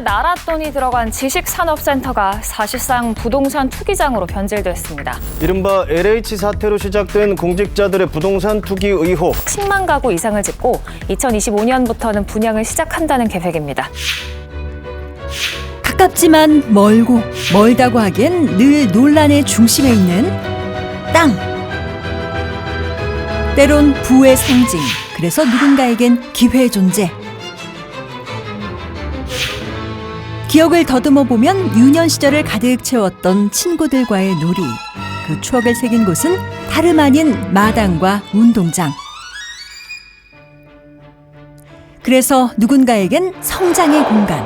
나라 돈이 들어간 지식산업센터가 사실상 부동산 투기장으로 변질됐습니다. 이른바 LH 사태로 시작된 공직자들의 부동산 투기 의혹. 10만 가구 이상을 짓고 2025년부터는 분양을 시작한다는 계획입니다. 가깝지만 멀고 멀다고 하기엔 늘 논란의 중심에 있는 땅. 때론 부의 상징, 그래서 누군가에겐 기회의 존재. 기억을 더듬어 보면 유년 시절을 가득 채웠던 친구들과의 놀이. 그 추억을 새긴 곳은 다름 아닌 마당과 운동장. 그래서 누군가에겐 성장의 공간.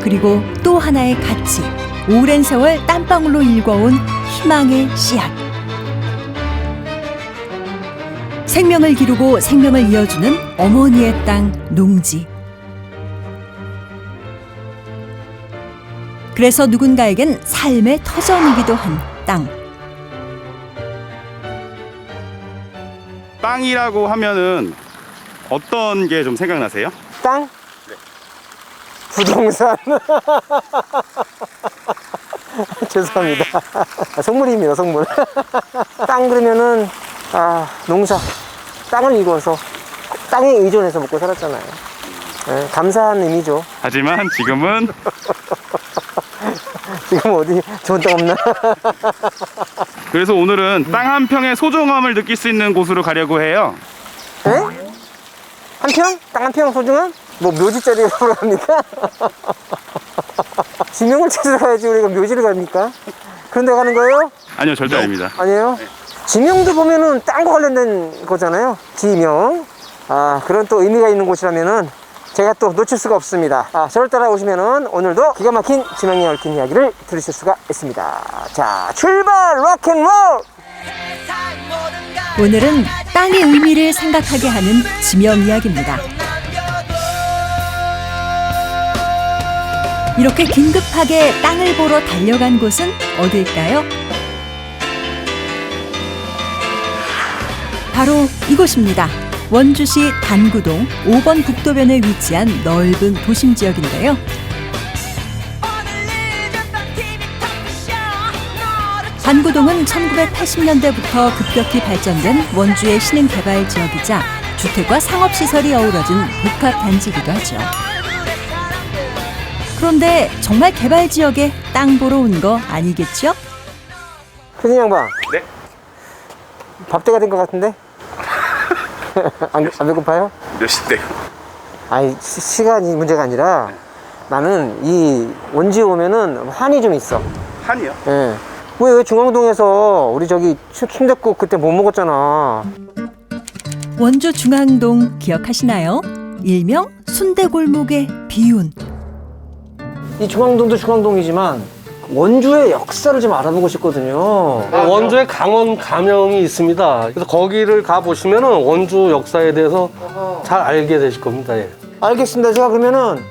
그리고 또 하나의 가치. 오랜 세월 땀방울로 일궈온 희망의 씨앗. 생명을 기르고 생명을 이어주는 어머니의 땅 농지. 그래서 누군가에겐 삶의 터전이기도 한 땅. 땅이라고 하면은 어떤 게 좀 생각나세요? 땅? 부동산. 죄송합니다. 아, 성물입니다, 성물. 땅 그러면은, 아, 농사. 땅을 이루어서 땅에 의존해서 먹고 살았잖아요. 예, 감사한 의미죠. 하지만 지금은 지금 어디 좋은 땅 없나? 그래서 오늘은 땅 한 평의 소중함을 느낄 수 있는 곳으로 가려고 해요. 예? 한 평? 땅 한 평 소중한? 뭐 묘지자리에 보러 갑니까? 지명을 찾으러 가야지 우리가 묘지를 갑니까? 그런 데 가는 거예요? 아니요, 절대 아닙니다. 아니에요? 지명도 보면은 땅과 관련된 거잖아요. 지명. 아, 그런 또 의미가 있는 곳이라면은 제가 또 놓칠 수가 없습니다. 아, 저를 따라오시면은 오늘도 기가 막힌 지명에 얽힌 이야기를 들으실 수가 있습니다. 자, 출발! 락앤롤! 오늘은 땅의 의미를 생각하게 하는 지명 이야기입니다. 이렇게 긴급하게 땅을 보러 달려간 곳은 어딜까요? 바로 이곳입니다. 원주시 단구동 5번 북도변에 위치한 넓은 도심 지역인데요. 단구동은 1980년대부터 급격히 발전된 원주의 신흥 개발 지역이자 주택과 상업시설이 어우러진 복합 단지이기도 하죠. 그런데 정말 개발 지역에 땅 보러 온 거 아니겠죠? 표진 양반. 네? 밥때가 된 것 같은데? 안, 안 배고파요? 몇 시대요? 아니, 시, 시간이 문제가 아니라 나는 이 원주에 오면은 한이 좀 있어. 한이요? 예. 왜, 왜 중앙동에서 우리 저기 춘- 순댓국 그때 못 먹었잖아. 원주 중앙동 기억하시나요? 일명 순대골목의 비운. 이 중앙동도 중앙동이지만 원주의 역사를 좀 알아보고 싶거든요. 원주에 강원 가명이 있습니다. 그래서 거기를 가 보시면은 원주 역사에 대해서 잘 알게 되실 겁니다. 예. 알겠습니다. 제가 그러면은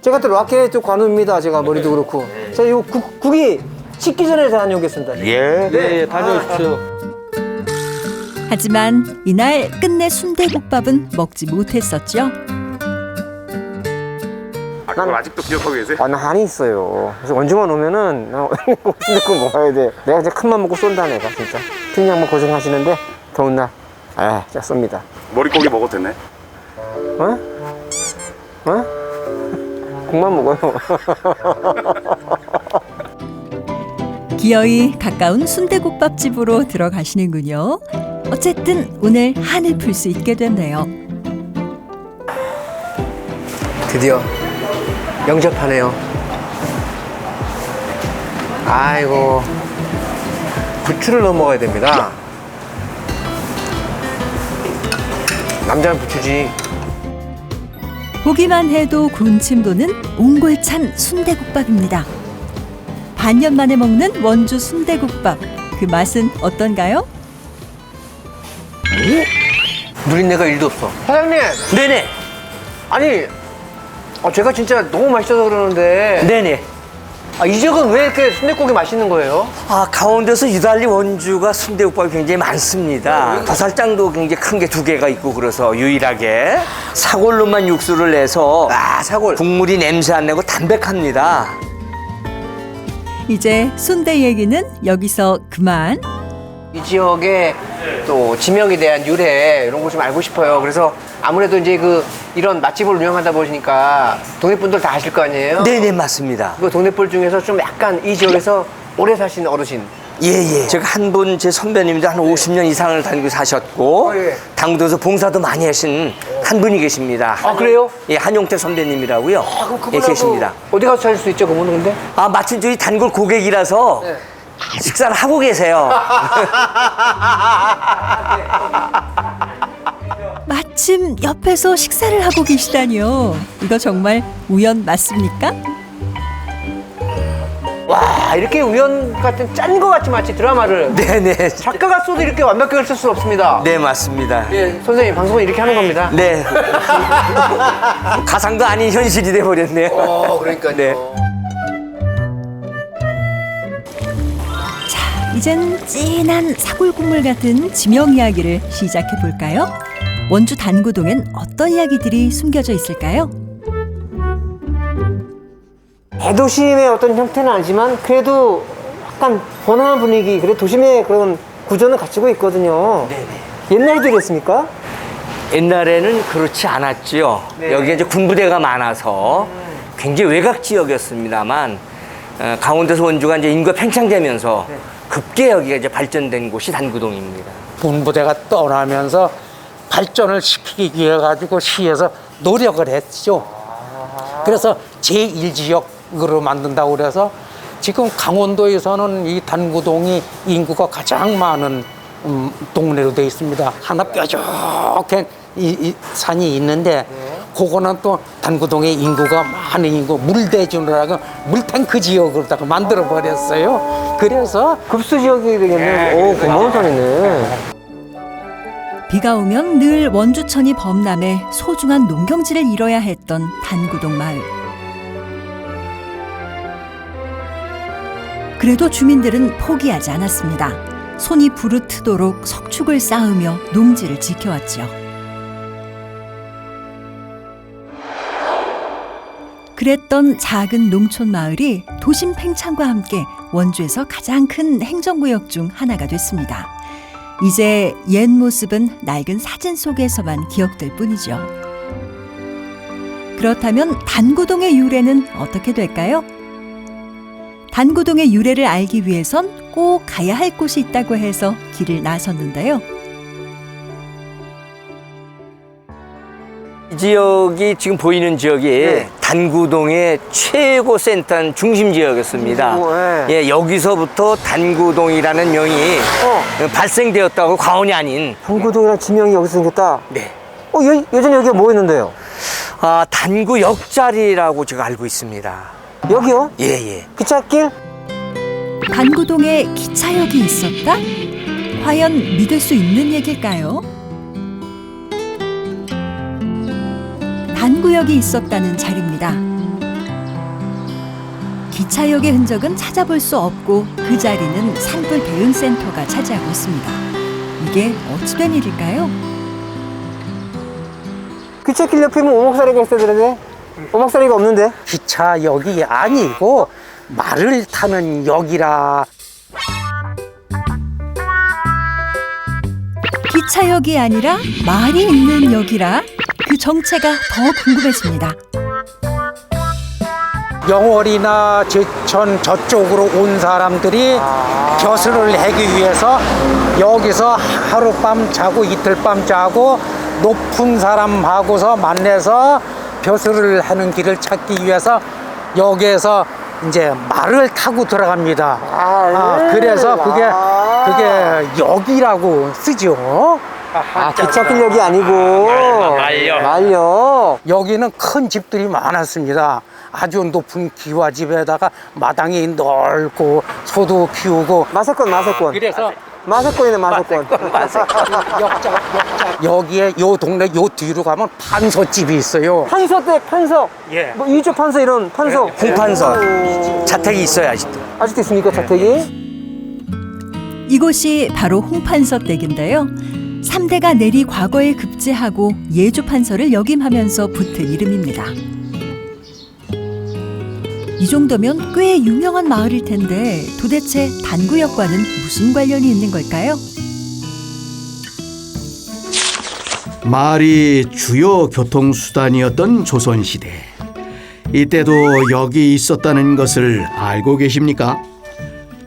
제가 또 라켓 또 관우입니다. 제가 머리도 그렇고. 제가 이 국, 국이 식기 전에 다녀오겠습니다. 네, 예, 다녀오십시오. 하지만 이날 끝내 순대국밥은 먹지 못했었죠. 아, 그걸 아직도 기억하고 계세요? 아, 나 한이 있어요. 그래서 원주만 오면은 나 순댓국 먹어야 돼. 내가 이제 큰맘 먹고 쏜다 내가 진짜. 팀장 뭐 고생하시는데 더운 날. 아, 진짜 쏩니다. 머릿고기 먹어도 되네. 어? 어? 국만 먹어요. 기어이 가까운 순대국밥집으로 들어가시는군요. 어쨌든 오늘 한을 풀 수 있게 됐네요. 드디어 영접하네요. 아이고 부추를 넣어 먹어야 됩니다. 남자는 부추지. 보기만 해도 군침 도는 옹골찬 순대국밥입니다. 반년 만에 먹는 원주 순대국밥. 그 맛은 어떤가요? 누린 내가 일도 없어. 사장님. 啊 아니, 아, 제가 진짜 너무 맛있어서 그러는데. 네네. 아, 이 지역은 왜 이렇게 순댓국이 맛있는 거예요? 아, 강원도에서 유달리 원주가 순대국밥이 굉장히 많습니다. 도살장도 굉장히 큰 게 두 개가 있고 그래서 유일하게 사골로만 육수를 내서 아, 사골 국물이 냄새 안 내고 담백합니다. 이제 순대 얘기는 여기서 그만. 이 지역의 또 지명에 대한 유래 이런 거 좀 알고 싶어요. 그래서 아무래도 이제 그 이런 맛집을 운영하다 보니까 동네 분들 다 아실 거 아니에요? 네네 맞습니다. 그 동네 분 중에서 좀 약간 이 지역에서 오래 사신 어르신. 예예. 제가 한 분 제 선배님인데 한 50년 이상을 다니고 사셨고 어, 예. 당도에서 봉사도 많이 하신 한 분이 계십니다. 아, 그래요? 예 한용태 선배님이라고요. 그럼 예 그분하고 계십니다. 어디 가서 찾을 수 있죠, 그분은 근데? 아 마침 저희 단골 고객이라서 네. 식사를 하고 계세요. 옆에서 식사를 하고 계시다니요. 이거 정말 우연 맞습니까? 와, 이렇게 우연 같은 짠 거 같지 마치 드라마를. 네네. 작가가 써도 이렇게 완벽하게 쓸수 없습니다. 네 맞습니다. 예, 선생님, 방송은 이렇게 하는 겁니다. 네. 가상도 아닌 현실이 돼 버렸네요. 어, 그러니까요. 네. 자, 이젠 진한 사골 국물 같은 지명 이야기를 시작해 볼까요? 원주 단구동엔 어떤 이야기들이 숨겨져 있을까요? 대도심의 어떤 형태는 아니지만 그래도 약간 번화한 분위기, 그래 도심의 그런 구조는 갖추고 있거든요. 옛날에도 이랬습니까? 옛날에는 그렇지 않았지요. 네. 여기에 이제 군부대가 많아서 굉장히 외곽 지역이었습니다만 어, 강원도에서 원주가 이제 인구가 팽창되면서 네. 급게 여기가 이제 발전된 곳이 단구동입니다. 군부대가 떠나면서 발전을 시키기 위해 가지고 시에서 노력을 했죠. 그래서 제1지역으로 만든다고 그래서 지금 강원도에서는 이 단구동이 인구가 가장 많은 음, 동네로 되어 있습니다. 하나 뾰족한 이, 이 산이 있는데 그거는 또 단구동의 인구가 많은 인구 물대준이라고 물탱크 지역으로다가 만들어 버렸어요. 그래서 급수 지역이 되겠네. 오, 고마운 산이네. 비가 오면 늘 원주천이 범람해 소중한 농경지를 잃어야 했던 단구동 마을. 그래도 주민들은 포기하지 않았습니다. 손이 부르트도록 석축을 쌓으며 농지를 지켜왔죠. 그랬던 작은 농촌 마을이 도심 팽창과 함께 원주에서 가장 큰 행정구역 중 하나가 됐습니다. 이제 옛 모습은 낡은 사진 속에서만 기억될 뿐이죠. 그렇다면 단구동의 유래는 어떻게 될까요? 단구동의 유래를 알기 위해선 꼭 가야 할 곳이 있다고 해서 길을 나섰는데요. 지역이 지금 보이는 지역이 네. 단구동의 최고 센터 중심 지역이었습니다. 오, 네. 예, 여기서부터 단구동이라는 명이 어. 발생되었다고 과언이 아닌 단구동이랑 지명이 여기서 생겼다. 네. 어, 요, 요즘 여기가 뭐 있는데요? 아, 단구 역자리라고 제가 알고 있습니다. 여기요? 예, 예. 기찻길? 단구동에 기차역이 있었다? 과연 믿을 수 있는 얘기일까요? 단구역이 있었다는 자리입니다. 기차역의 흔적은 찾아볼 수 없고 그 자리는 산불 대응센터가 차지하고 있습니다. 이게 어찌된 일일까요? 기찻길 옆이면 오목사리가 있어야 되는데 오목사리가 없는데 기차역이 아니고 말을 타는 역이라 기차역이 아니라 말이 있는 역이라 그 정체가 더 궁금해집니다. 영월이나 제천 저쪽으로 온 사람들이 벼슬을 하기 위해서 여기서 하룻밤 자고 이틀밤 자고 높은 사람하고서 만나서 벼슬을 하는 길을 찾기 위해서 여기에서 이제 말을 타고 들어갑니다. 아, 그래서 그게 그게 역이라고 쓰죠. 아 기찻길역이 아니고 말려. 말려 여기는 큰 집들이 많았습니다. 아주 높은 기와집에다가 마당이 넓고 소도 키우고 마세권 마세권 그래서 마세권이네 마세권. 역자, 역자. 여기에 요 동네 요 뒤로 가면 판서집이 있어요. 판서댁 판서. 예. 뭐 이쪽 판서 이런 판서. 홍판서 자택이 있어요 아직도. 아직도 있습니까 자택이? 이곳이 바로 홍판서 댁인데요. 삼대가 내리 과거에 급제하고 예주판서를 역임하면서 붙은 이름입니다. 이 정도면 꽤 유명한 마을일 텐데 도대체 단구역과는 무슨 관련이 있는 걸까요? 말이 주요 교통수단이었던 조선시대. 이때도 역이 있었다는 것을 알고 계십니까?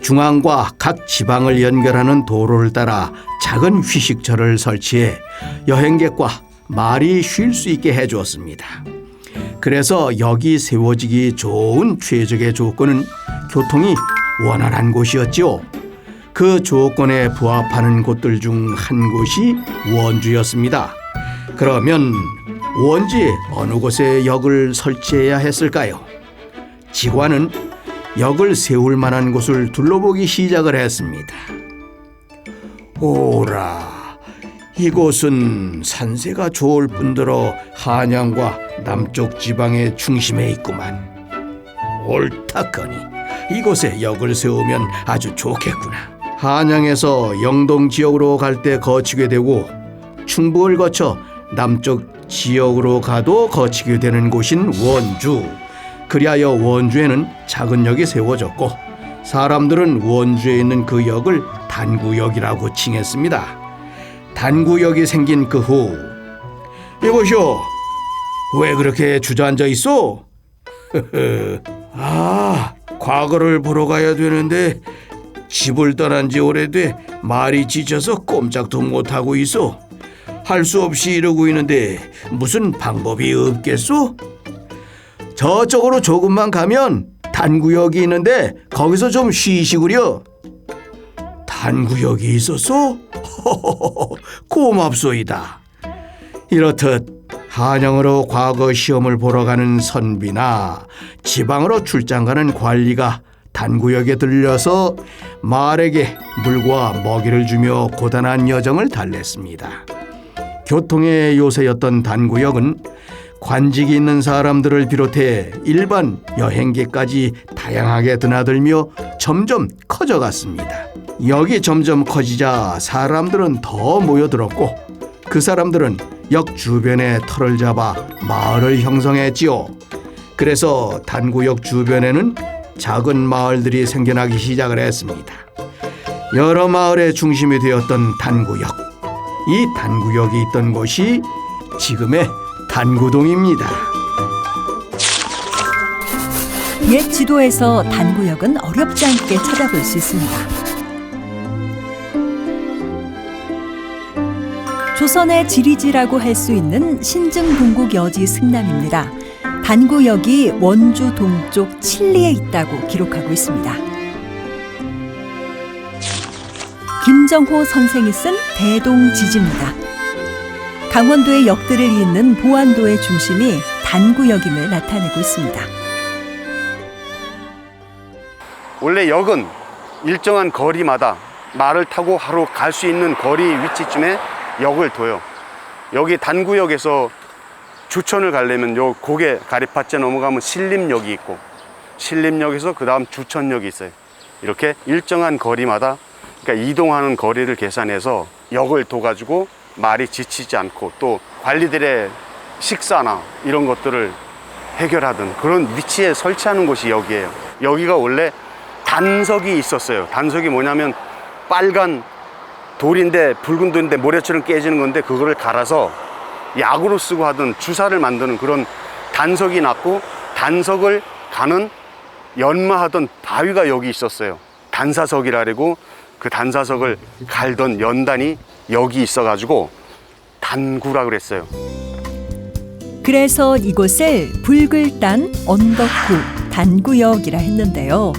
중앙과 각 지방을 연결하는 도로를 따라 작은 휴식처를 설치해 여행객과 말이 쉴 수 있게 해 주었습니다. 그래서 역이 세워지기 좋은 최적의 조건은 교통이 원활한 곳이었지요. 그 조건에 부합하는 곳들 중 한 곳이 원주였습니다. 그러면 원주에 어느 곳에 역을 설치해야 했을까요? 지관은 역을 세울 만한 곳을 둘러보기 시작을 했습니다. 오라, 이곳은 산세가 좋을 뿐더러 한양과 남쪽 지방의 중심에 있구만. 옳다거니 이곳에 역을 세우면 아주 좋겠구나. 한양에서 영동 지역으로 갈 때 거치게 되고 충북을 거쳐 남쪽 지역으로 가도 거치게 되는 곳인 원주. 그리하여 원주에는 작은 역이 세워졌고 사람들은 원주에 있는 그 역을 단구역이라고 칭했습니다. 단구역이 생긴 그후 이보시오 왜 그렇게 주저앉아 있어? 아 과거를 보러 가야 되는데 집을 떠난 지 오래돼 말이 지쳐서 꼼짝도 못하고 있어 할 수 없이 이러고 있는데 무슨 방법이 없겠소? 저쪽으로 조금만 가면 단구역이 있는데 거기서 좀 쉬시구려. 단구역이 있었소? 고맙소이다. 이렇듯 한양으로 과거 시험을 보러 가는 선비나 지방으로 출장 가는 관리가 단구역에 들려서 말에게 물과 먹이를 주며 고단한 여정을 달랬습니다. 교통의 요새였던 단구역은 관직이 있는 사람들을 비롯해 일반 여행객까지 다양하게 드나들며 점점 커져갔습니다. 역이 점점 커지자 사람들은 더 모여들었고 그 사람들은 역 주변에 터를 잡아 마을을 형성했지요. 그래서 단구역 주변에는 작은 마을들이 생겨나기 시작을 했습니다. 여러 마을의 중심이 되었던 단구역. 이 단구역이 있던 곳이 지금의 단구동입니다. 옛 지도에서 단구역은 어렵지 않게 찾아볼 수 있습니다. 조선의 지리지라고 할 수 있는 신증동국 여지 승남입니다. 단구역이 원주 동쪽 칠리에 있다고 기록하고 있습니다. 김정호 선생이 쓴 대동지지입니다. 강원도의 역들을 잇는 보안도의 중심이 단구역임을 나타내고 있습니다. 원래 역은 일정한 거리마다 말을 타고 하루 갈 수 있는 거리 위치쯤에 역을 둬요. 여기 단구역에서 주천을 가려면 요 고개 가리파째 넘어가면 신림역이 있고 신림역에서 그 다음 주천역이 있어요. 이렇게 일정한 거리마다 그러니까 이동하는 거리를 계산해서 역을 둬가지고 말이 지치지 않고 또 관리들의 식사나 이런 것들을 해결하던 그런 위치에 설치하는 곳이 여기예요. 여기가 원래 단석이 있었어요. 단석이 뭐냐면 빨간 돌인데 붉은 돌인데 모래처럼 깨지는 건데 그거를 갈아서 약으로 쓰고 하던 주사를 만드는 그런 단석이 났고 단석을 가는 연마하던 바위가 여기 있었어요. 단사석이라 그러고 그 단사석을 갈던 연단이 여기 있어가지고 단구라 그랬어요. 그래서 이곳을 붉을단 언덕구 단구역이라 했는데요.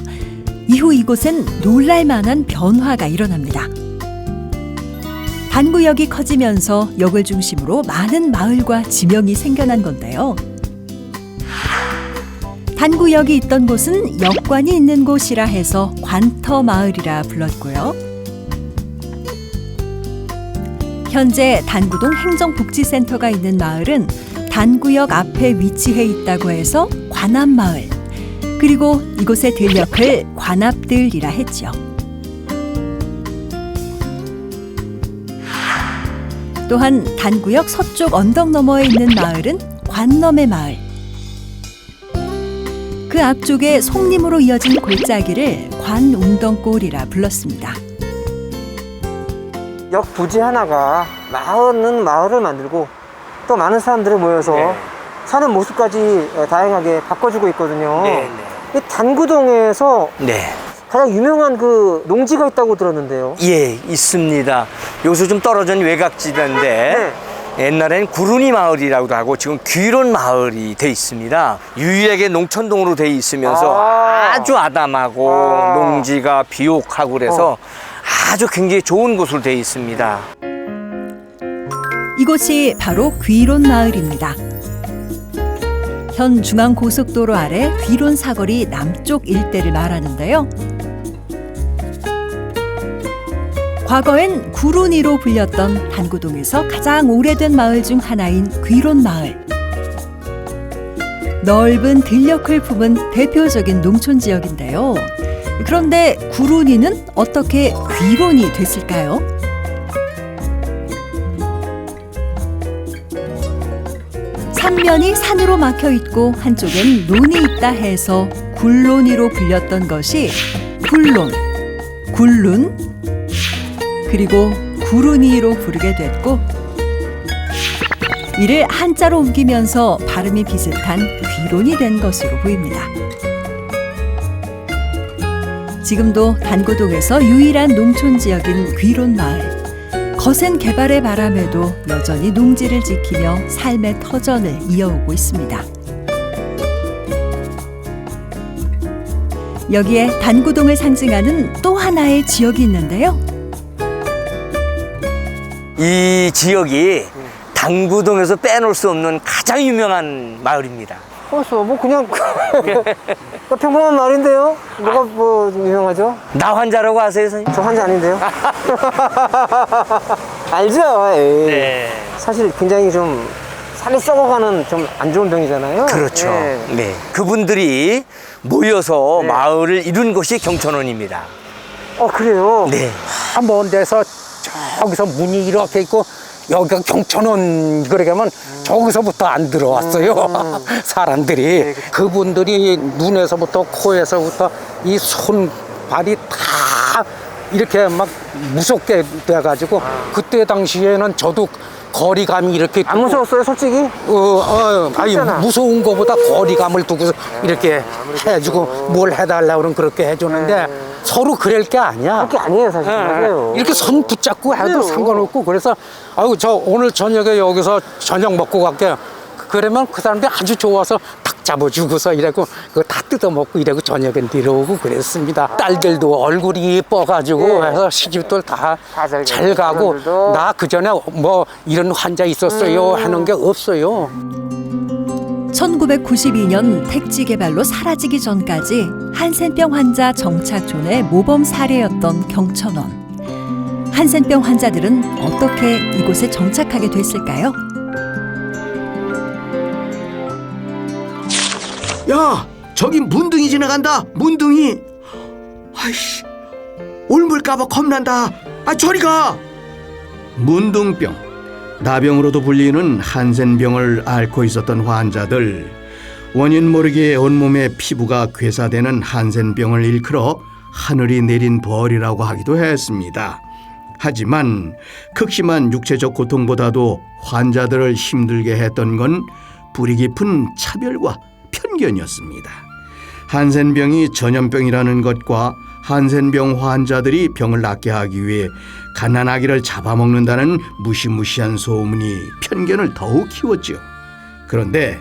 이후 이곳엔 놀랄만한 변화가 일어납니다. 단구역이 커지면서 역을 중심으로 많은 마을과 지명이 생겨난 건데요. 단구역이 있던 곳은 역관이 있는 곳이라 해서 관터 마을이라 불렀고요. 현재 단구동 행정복지센터가 있는 마을은 단구역 앞에 위치해 있다고 해서 관합마을. 그리고 이곳의 들녘을 관합들이라 했죠. 또한 단구역 서쪽 언덕 너머에 있는 마을은 관넘의 마을. 그 앞쪽에 송림으로 이어진 골짜기를 관웅덩골이라 불렀습니다. 역 부지 하나가 마을은 마을을 만들고 또 많은 사람들이 모여서 네. 사는 모습까지 다양하게 바꿔주고 있거든요. 네, 이 단구동에서 네. 가장 유명한 그 농지가 있다고 들었는데요. 예, 있습니다. 여기서 좀 떨어진 외곽지대인데 네. 옛날엔 구run이 마을이라고도 하고 지금 귀론 마을이 돼 있습니다. 유일하게 농촌동으로 돼 있으면서 아. 아. 주 아담하고 아. 농지가 비옥하고 그래서 어. 아주 굉장히 좋은 곳으로 돼 있습니다. 이곳이 바로 귀론 마을입니다. 현 중앙 고속도로 아래 귀론 사거리 남쪽 일대를 말하는데요. 과거엔 구run이로 불렸던 단구동에서 가장 오래된 마을 중 하나인 귀론 마을. 넓은 들녘을 품은 대표적인 농촌 지역인데요. 그런데 구run이는 어떻게 귀론이 됐을까요? 삼면이 산으로 막혀 있고 한쪽엔 논이 있다 해서 굴론이로 불렸던 것이 굴론, 굴룬, 그리고 구run이로 부르게 됐고 이를 한자로 옮기면서 발음이 비슷한 귀론이 된 것으로 보입니다. 지금도 단고동에서 유일한 농촌 지역인 귀론 마을. 거센 개발의 바람에도 여전히 농지를 지키며 삶의 터전을 이어오고 있습니다. 여기에 단구동을 상징하는 또 하나의 지역이 있는데요. 이 지역이 당구동에서 빼놓을 수 없는 가장 유명한 마을입니다. 벌써 뭐 그냥 평범한 말인데요. 뭐가 뭐 유명하죠? 나 환자라고 아세요, 선생님? 저 환자 아닌데요. 알죠. 에이. 네. 사실 굉장히 좀 살이 썩어가는 좀 안 좋은 병이잖아요. 그렇죠. 예. 네. 그분들이 모여서 네. 마을을 이룬 곳이 경천원입니다. 어 그래요. 네. 한먼 데서 저기서 문이 이렇게 있고 여기가 경천원 그러게 하면 저기서부터 안 들어왔어요. 사람들이. 그분들이 눈에서부터 코에서부터 이 손 발이 다 이렇게 막 무섭게 돼가지고 그때 당시에는 저도 거리감이 이렇게 안 무서웠어요, 솔직히? 어, 어, 아니? 무서운 거보다 거리감을 두고 이렇게 해주고 뭘 해달라 그러면 그렇게 해주는데 서로 그럴 게 아니야. 그게 아니에요, 사실. 맞아요. 이렇게 손 붙잡고 해도 그래요. 상관없고 그래서 아유 저 오늘 저녁에 여기서 저녁 먹고 갈게요. 그러면 그 사람들이 아주 좋아서 탁 잡아주고서 이래고 그거 다 뜯어먹고 이래고 저녁에 내려오고 그랬습니다. 딸들도 얼굴이 예뻐가지고 예. 해서 시집들 다 다잘 잘 가고. 나그 전에 뭐 이런 환자 있었어요 하는 게 없어요. 1992년 택지 개발로 사라지기 전까지 한센병 환자 정착촌의 모범 사례였던 경천원. 한센병 환자들은 어떻게 이곳에 정착하게 됐을까요? 야, 저기 문둥이 지나간다. 문둥이. 아이씨, 올물까봐 겁난다. 아, 저리 가. 문둥병, 나병으로도 불리는 한센병을 앓고 있었던 환자들. 원인 모르게 온몸에 피부가 괴사되는 한센병을 일컬어 하늘이 내린 벌이라고 하기도 했습니다. 하지만 극심한 육체적 고통보다도 환자들을 힘들게 했던 건 뿌리 깊은 차별과 편견이었습니다. 한센병이 전염병이라는 것과 한센병 환자들이 병을 낫게 하기 위해 갓난아기를 잡아먹는다는 무시무시한 소문이 편견을 더욱 키웠죠. 그런데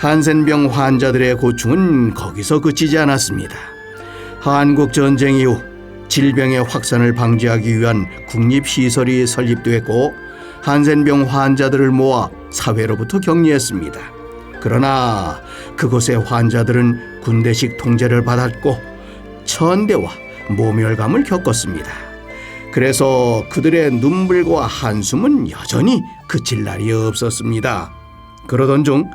한센병 환자들의 고충은 거기서 그치지 않았습니다. 한국 전쟁 이후 질병의 확산을 방지하기 위한 국립시설이 설립됐고 한센병 환자들을 모아 사회로부터 격리했습니다. 그러나 그곳의 환자들은 군대식 통제를 받았고 천대와 모멸감을 겪었습니다. 그래서 그들의 눈물과 한숨은 여전히 그칠 날이 없었습니다. 그러던 중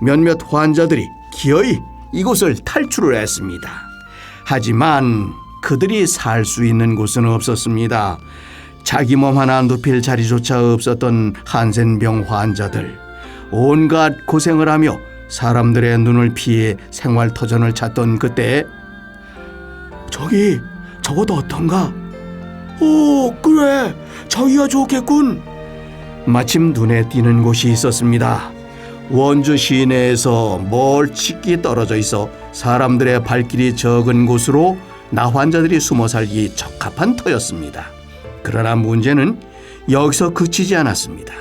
몇몇 환자들이 기어이 이곳을 탈출을 했습니다. 하지만 그들이 살 수 있는 곳은 없었습니다. 자기 몸 하나 눕힐 자리조차 없었던 한센병 환자들. 온갖 고생을 하며 사람들의 눈을 피해 생활 터전을 찾던 그때 저기 저곳 어떤가? 오 그래 저기가 좋겠군. 마침 눈에 띄는 곳이 있었습니다. 원주 시내에서 멀찍이 떨어져 있어 사람들의 발길이 적은 곳으로 나 환자들이 숨어 살기 적합한 터였습니다. 그러나 문제는 여기서 그치지 않았습니다.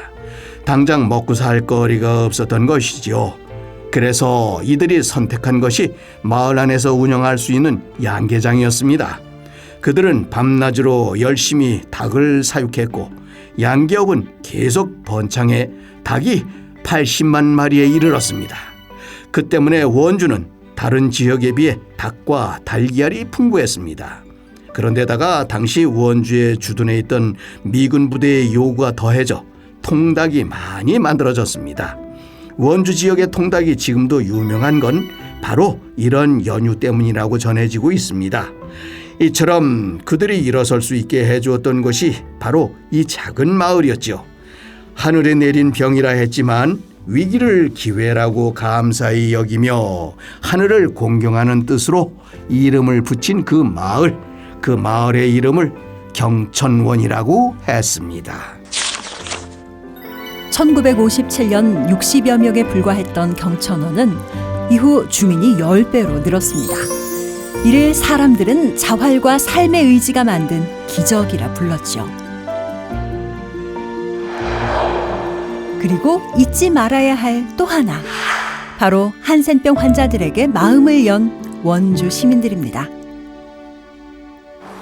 당장 먹고 살 거리가 없었던 것이지요. 그래서 이들이 선택한 것이 마을 안에서 운영할 수 있는 양계장이었습니다. 그들은 밤낮으로 열심히 닭을 사육했고 양계업은 계속 번창해 닭이 80만 마리에 이르렀습니다. 그 때문에 원주는 다른 지역에 비해 닭과 달걀이 풍부했습니다. 그런데다가 당시 원주에 주둔해 있던 미군 부대의 요구가 더해져 통닭이 많이 만들어졌습니다. 원주 지역의 통닭이 지금도 유명한 건 바로 이런 연유 때문이라고 전해지고 있습니다. 이처럼 그들이 일어설 수 있게 해주었던 것이 바로 이 작은 마을이었죠. 하늘에 내린 병이라 했지만 위기를 기회라고 감사히 여기며 하늘을 공경하는 뜻으로 이름을 붙인 그 마을, 그 마을의 이름을 경천원이라고 했습니다. 1957년 60여 명에 불과했던 경천원은 이후 주민이 10배로 늘었습니다. 이를 사람들은 자활과 삶의 의지가 만든 기적이라 불렀죠. 그리고 잊지 말아야 할 또 하나. 바로 한센병 환자들에게 마음을 연 원주 시민들입니다.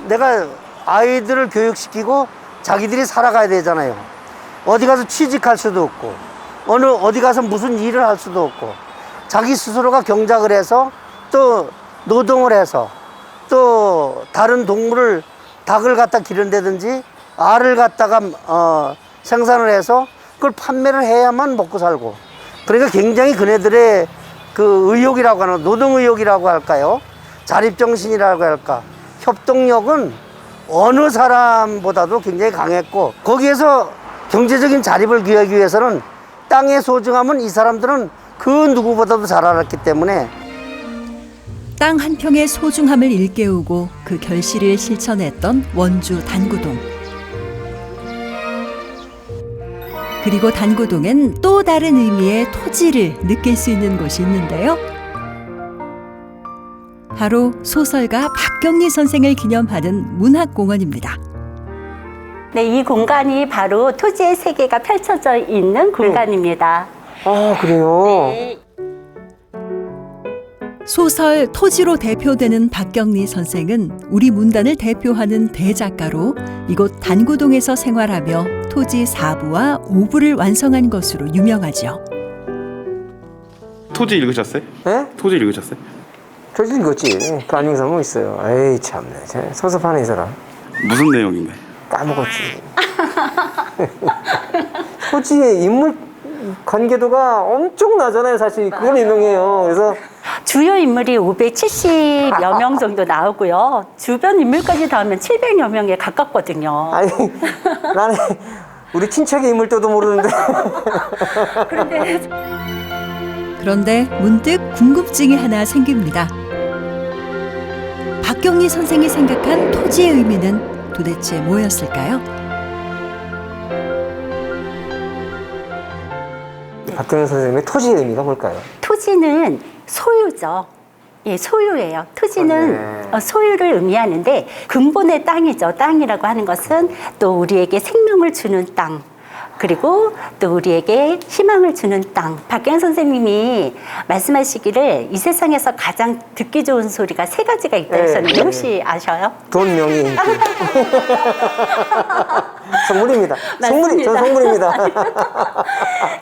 내가 아이들을 교육시키고 자기들이 살아가야 되잖아요. 어디 가서 취직할 수도 없고, 어느, 어디 가서 무슨 일을 할 수도 없고, 자기 스스로가 경작을 해서 또 노동을 해서 또 다른 동물을 닭을 갖다 기른다든지 알을 갖다가 어, 생산을 해서 그걸 판매를 해야만 먹고 살고 그러니까 굉장히 그네들의 그 의욕이라고 하는 노동 의욕이라고 할까요? 자립 정신이라고 할까? 협동력은 어느 사람보다도 굉장히 강했고 거기에서 경제적인 자립을 기하기 위해서는 땅의 소중함은 이 사람들은 그 누구보다도 잘 알았기 때문에 땅 한 평의 소중함을 일깨우고 그 결실을 실천했던 원주 단구동. 그리고 단구동엔 또 다른 의미의 토지를 느낄 수 있는 곳이 있는데요. 바로 소설가 박경리 선생을 기념하는 문학공원입니다. 네, 이 공간이 바로 토지의 세계가 펼쳐져 있는 공간입니다. 아 그래요. 소설 토지로 대표되는 박경리 선생은 우리 문단을 대표하는 대작가로 이곳 단구동에서 생활하며 토지 4부와 5부를 완성한 것으로 유명하죠. 토지 읽으셨어요? 예? 토지 읽으셨어요? 저도 읽었지. 그 안녕사무 있어요. 에이 참네. 쟤 섭섭하네 이 사람. 무슨 내용인가요? 까먹었지. 토지의 인물 관계도가 엄청 나잖아요. 사실 그건 유명해요. 그래서 주요 인물이 570여 명 정도 나오고요. 주변 인물까지 더하면 700여 명에 가깝거든요. 아니 나는 우리 친척의 인물도도 모르는데. 그런데 그런데 문득 궁금증이 하나 생깁니다. 박경리 선생이 생각한 토지의 의미는 도대체 뭐였을까요? 박경현 선생님의 토지의 의미가 뭘까요? 토지는 소유죠. 예, 소유예요. 토지는 네. 어, 소유를 의미하는데 근본의 땅이죠. 땅이라고 하는 것은 또 우리에게 생명을 주는 땅, 그리고 또 우리에게 희망을 주는 땅. 박경 선생님이 말씀하시기를 이 세상에서 가장 듣기 좋은 소리가 세 가지가 있다 네, 하셨는데 네. 혹시 아셔요? 돈, 명예, 인기. 성물입니다. 성물이, 전 맞습니다. 성물입니다.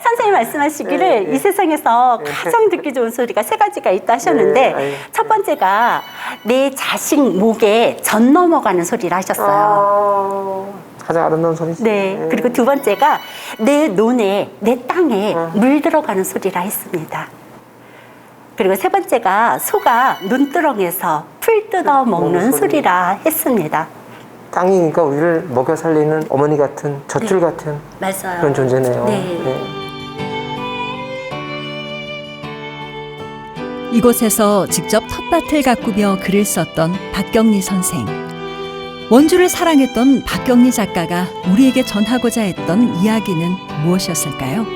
선생님 말씀하시기를 예, 예. 이 세상에서 가장 듣기 좋은 소리가 세 가지가 있다 하셨는데 예. 첫 번째가 내 자식 목에 전 넘어가는 소리를 하셨어요. 가장 아름다운 소리지. 네. 예. 그리고 두 번째가 내 논에, 내 땅에 물 들어가는 소리라 했습니다. 그리고 세 번째가 소가 눈두렁에서 풀 뜯어 먹는 소리라 했습니다. 땅이니까 우리를 먹여 살리는 어머니 같은 젖줄 같은 맞아요. 그런 존재네요. 네. 이곳에서 직접 텃밭을 가꾸며 글을 썼던 박경리 선생. 원주를 사랑했던 박경리 작가가 우리에게 전하고자 했던 이야기는 무엇이었을까요?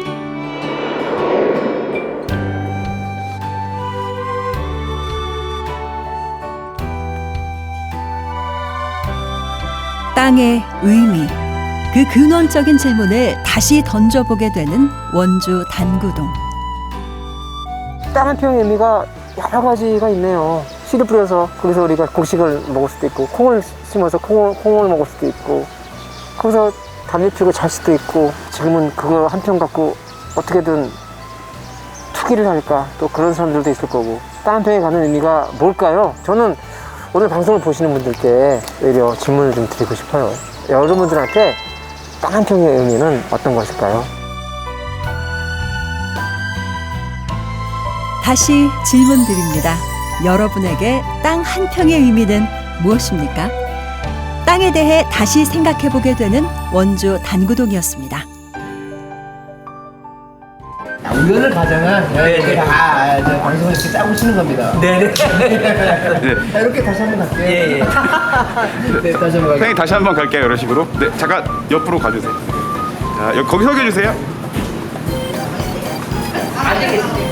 땅의 의미. 그 근원적인 질문을 다시 던져보게 되는 원주 단구동. 땅 한 평의 의미가 여러 가지가 있네요. 씨를 뿌려서 거기서 우리가 곡식을 먹을 수도 있고, 콩을 심어서 콩을, 콩을 먹을 수도 있고, 거기서 담배 피우고 잘 수도 있고, 지금은 그거 한평 갖고 어떻게든 투기를 할까, 또 그런 사람들도 있을 거고, 땅한 평에 가는 의미가 뭘까요? 저는 오늘 방송을 보시는 분들께 오히려 질문을 좀 드리고 싶어요. 여러분들한테 땅한 평의 의미는 어떤 것일까요? 다시 질문 드립니다. 여러분에게 땅 한 평의 의미는 무엇입니까? 땅에 대해 다시 생각해 보게 되는 원주 단구동이었습니다. 우연을 가정한 네, 다저 방송을 이렇게 짜고 치는 겁니다. 네네. 자, 이렇게 다시 한번 갈게요. 예, 예. 네, 다시 한번 갈게요. 선생님 다시 한번 갈게요 이런 식으로. 네, 잠깐 옆으로 가주세요. 자, 여기 거기 서게 해주세요. 저기 우리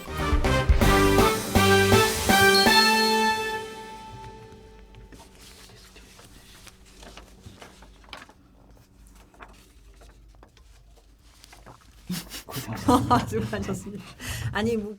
수고하셨습니다. 아니 뭐